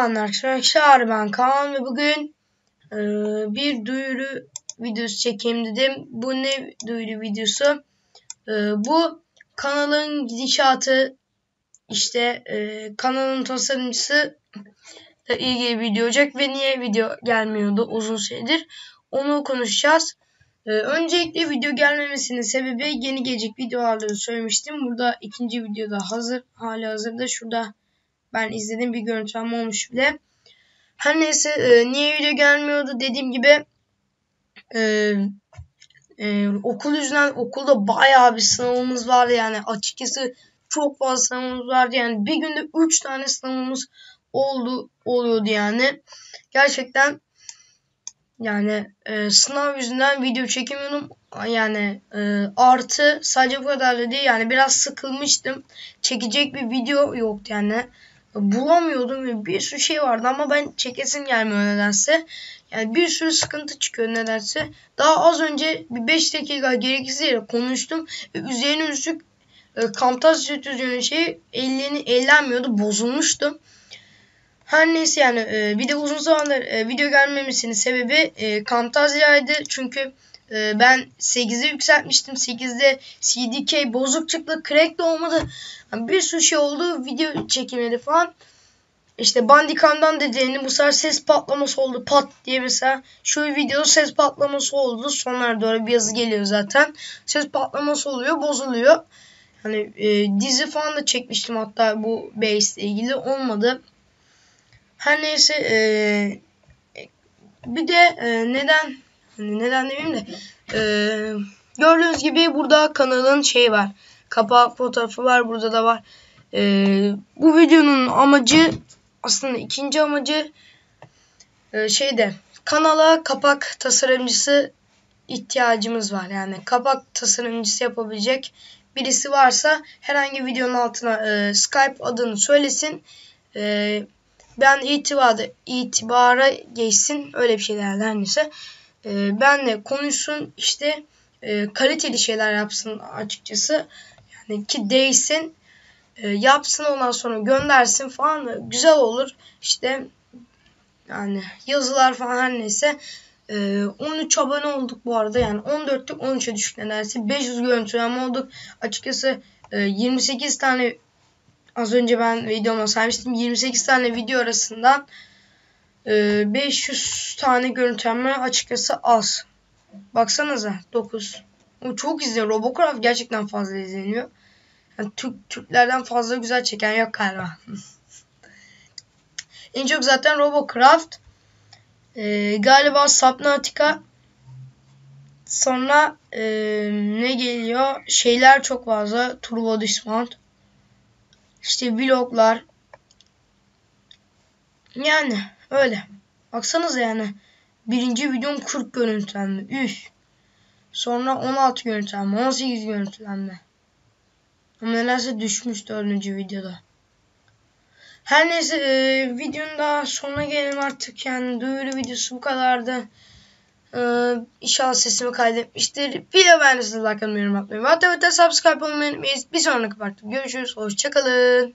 Selamlar arkadaşlar ben Kaan ve bugün e, bir duyuru videosu çekeyim dedim. Bu ne duyuru videosu? E, bu kanalın gidişatı işte e, kanalın tasarımcısı ile ilgili video olacak ve niye video gelmiyordu uzun süredir onu konuşacağız. E, öncelikle video gelmemesinin sebebi yeni gelecek videolarda söylemiştim. Burada ikinci videoda hazır hali hazırda şurada ben izledim bir görüntüleme olmuş bile. Her neyse e, niye video gelmiyordu? Dediğim gibi e, e, okul yüzünden okulda bayağı bir sınavımız vardı. Yani açıkçası çok fazla sınavımız vardı. Yani bir günde 3 tane sınavımız oldu oluyordu yani. Gerçekten yani e, sınav yüzünden video çekemiyordum. Yani e, artı sadece bu kadar da değil yani biraz sıkılmıştım. Çekecek bir video yoktu yani bulamıyordum ve bir sürü şey vardı ama ben çekesim gelmiyor nedense. Yani bir sürü sıkıntı çıkıyor nedense. Daha az önce bir 5 dakika gereksiz yere konuştum üzerine üstlük e, Camtasia stüdyonun şeyi ellerini ellenmiyordu bozulmuştu. Her neyse yani e, bir de uzun zamandır e, video gelmemesinin sebebi e, Camtasia'ydı. Çünkü e, ben 8'e yükseltmiştim. 8'de CDK bozuk çıktı. Crack de olmadı. Bir sürü şey oldu. Video çekilmedi falan. İşte Bandicam'dan da denedim. Bu sefer ses patlaması oldu. Pat diye mesela. Şu videoda ses patlaması oldu. Sonlara doğru bir yazı geliyor zaten. Ses patlaması oluyor. Bozuluyor. Hani e, dizi falan da çekmiştim hatta bu base ile ilgili. Olmadı. Her neyse e, bir de e, neden hani neden demeyeyim de e, gördüğünüz gibi burada kanalın şey var. Kapak fotoğrafı var. Burada da var. E, bu videonun amacı aslında ikinci amacı e, şeyde kanala kapak tasarımcısı ihtiyacımız var. Yani kapak tasarımcısı yapabilecek birisi varsa herhangi videonun altına e, Skype adını söylesin. E, ben itibara, itibara geçsin öyle bir şeyler her neyse. E, benle konuşsun işte e, kaliteli şeyler yapsın açıkçası. Yani ki değsin e, yapsın ondan sonra göndersin falan güzel olur. İşte yani yazılar falan her neyse. E, 13 abone olduk bu arada yani 14'lük 13'e düşük neredeyse 500 görüntüleme olduk. Açıkçası e, 28 tane az önce ben videoma saymıştım 28 tane video arasından 500 tane görüntüleme açıkçası az. Baksanıza 9. O çok izleniyor. Robocraft gerçekten fazla izleniyor. Yani Türk Türklerden fazla güzel çeken yok galiba. en çok zaten Robocraft. Ee, galiba Subnautica. Sonra e, ne geliyor? Şeyler çok fazla. Turbo Dismount. İşte vloglar. Yani öyle. Baksanıza yani. Birinci videom 40 görüntülenme. Üf. Sonra 16 görüntülenme. 18 görüntülenme. Ama nedense düşmüş 4. videoda. Her neyse e, videonun daha sonuna gelelim artık. Yani duyuru videosu bu kadardı. E, inşallah sesimi kaydetmiştir. Video beğendiyseniz like atmayı, atmayı ve hatta subscribe olmayı unutmayın. Bir sonraki partta görüşürüz. Hoşçakalın.